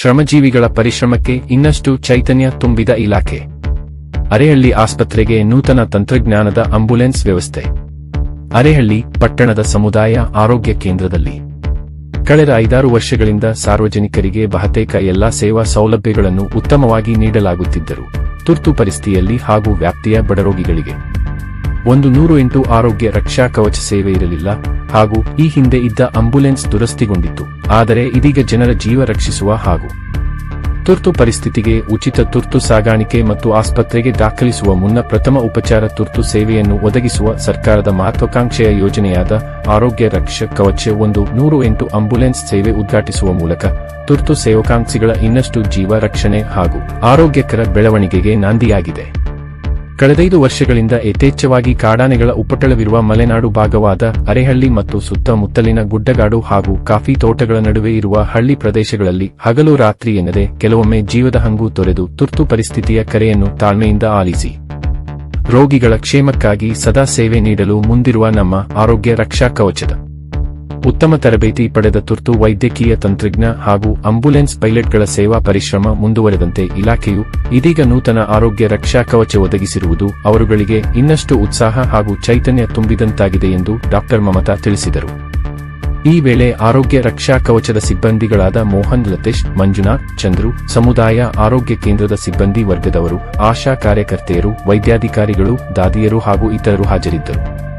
ಶ್ರಮಜೀವಿಗಳ ಪರಿಶ್ರಮಕ್ಕೆ ಇನ್ನಷ್ಟು ಚೈತನ್ಯ ತುಂಬಿದ ಇಲಾಖೆ. ಅರೆಹಳ್ಳಿ ಆಸ್ಪತ್ರೆಗೆ ನೂತನ ತಂತ್ರಜ್ಞಾನದ ಆಂಬ್ಯುಲೆನ್ಸ್ ವ್ಯವಸ್ಥೆ. ಅರೆಹಳ್ಳಿ, ಪಟ್ಟಣದ ಸಮುದಾಯ ಆರೋಗ್ಯ ಕೇಂದ್ರದಲ್ಲಿ. ಕಳೆದ ಐದಾರು ವರ್ಷಗಳಿಂದ ಸಾರ್ವಜನಿಕರಿಗೆ ಬಹುತೇಕ ಎಲ್ಲಾ ಸೇವಾ ಸೌಲಭ್ಯಗಳನ್ನು ಉತ್ತಮವಾಗಿ ನೀಡಲಾಗುತ್ತಿದ್ದರು ತುರ್ತು ಪರಿಸ್ಥಿತಿಯಲ್ಲಿ ಹಾಗೂ ವ್ಯಾಪ್ತಿಯ ಬಡರೋಗಿಗಳಿಗೆ ಒಂದು ನೂರು ಎಂಟು ಆರೋಗ್ಯ ರಕ್ಷಾ ಕವಚ ಸೇವೆ ಇರಲಿಲ್ಲ, ಹಾಗೂ ಈ ಹಿಂದೆ ಇದ್ದ ಆಂಬ್ಯುಲೆನ್ಸ್ ದುರಸ್ತಿಗೊಂಡಿತ್ತು, ಆದರೆ ಇದೀಗ ಜನರ ಜೀವ ರಕ್ಷಿಸುವ ಹಾಗೂ ತುರ್ತು ಪರಿಸ್ಥಿತಿಗೆ ಉಚಿತ ತುರ್ತು ಸಾಗಾಣಿಕೆ ಮತ್ತು ಆಸ್ಪತ್ರೆಗೆ ದಾಖಲಿಸುವ ಮುನ್ನ ಪ್ರಥಮ ಉಪಚಾರ ತುರ್ತು ಸೇವೆಯನ್ನು ಒದಗಿಸುವ ಸರ್ಕಾರದ ಮಹತ್ವಾಕಾಂಕ್ಷೆಯ ಯೋಜನೆಯಾದ ಆರೋಗ್ಯ ರಕ್ಷ ಕವಚ ಒಂದು ನೂರು ಎಂಟು ಆಂಬ್ಯುಲೆನ್ಸ್ ಸೇವೆ ಉದ್ಘಾಟಿಸುವ ಮೂಲಕ ತುರ್ತು ಸೇವಕಾಂಕ್ಷಿಗಳ ಇನ್ನಷ್ಟು ಜೀವ ರಕ್ಷಣೆ ಹಾಗೂ ಆರೋಗ್ಯಕರ ಬೆಳವಣಿಗೆಗೆ ನಾಂದಿಯಾಗಿದೆ. ಕಳೆದೈದು ವರ್ಷಗಳಿಂದ ಯಥೇಚ್ಛವಾಗಿ ಕಾಡಾನೆಗಳ ಉಪಟಳವಿರುವ ಮಲೆನಾಡು ಭಾಗವಾದ ಅರೆಹಳ್ಳಿ ಮತ್ತು ಸುತ್ತಮುತ್ತಲಿನ ಗುಡ್ಡಗಾಡು ಹಾಗೂ ಕಾಫಿ ತೋಟಗಳ ನಡುವೆ ಇರುವ ಹಳ್ಳಿ ಪ್ರದೇಶಗಳಲ್ಲಿ ಹಗಲು ರಾತ್ರಿ ಎನ್ನದೆ ಕೆಲವೊಮ್ಮೆ ಜೀವದ ಹಂಗು ತೊರೆದು ತುರ್ತು ಪರಿಸ್ಥಿತಿಯ ಕರೆಯನ್ನು ತಾಳ್ಮೆಯಿಂದ ಆಲಿಸಿ. ರೋಗಿಗಳ ಕ್ಷೇಮಕ್ಕಾಗಿ ಸದಾ ಸೇವೆ ನೀಡಲು ಮುಂದಿರುವ ನಮ್ಮ ಆರೋಗ್ಯ ರಕ್ಷಾ ಕವಚದ ಉತ್ತಮ ತರಬೇತಿ ಪಡೆದ ತುರ್ತು ವೈದ್ಯಕೀಯ ತಂತ್ರಜ್ಞ ಹಾಗೂ ಆಂಬ್ಯುಲೆನ್ಸ್ ಪೈಲಟ್ಗಳ ಸೇವಾ ಪರಿಶ್ರಮ ಮುಂದುವರೆದಂತೆ ಇಲಾಖೆಯು ಇದೀಗ ನೂತನ ಆರೋಗ್ಯ ರಕ್ಷಾ ಕವಚ ಒದಗಿಸಿರುವುದು ಅವರುಗಳಿಗೆ ಇನ್ನಷ್ಟು ಉತ್ಸಾಹ ಹಾಗೂ ಚೈತನ್ಯ ತುಂಬಿದಂತಾಗಿದೆ ಎಂದು ಡಾ ಮಮತಾ ತಿಳಿಸಿದರು. ಈ ವೇಳೆ ಆರೋಗ್ಯ ರಕ್ಷಾ ಕವಚದ ಸಿಬ್ಬಂದಿಗಳಾದ ಮೋಹನ್ ಲತೇಶ್, ಮಂಜುನಾಥ್, ಚಂದ್ರು, ಸಮುದಾಯ ಆರೋಗ್ಯ ಕೇಂದ್ರದ ಸಿಬ್ಬಂದಿ ವರ್ಗದವರು, ಆಶಾ ಕಾರ್ಯಕರ್ತೆಯರು, ವೈದ್ಯಾಧಿಕಾರಿಗಳು, ದಾದಿಯರು ಹಾಗೂ ಇತರರು ಹಾಜರಿದ್ದರು.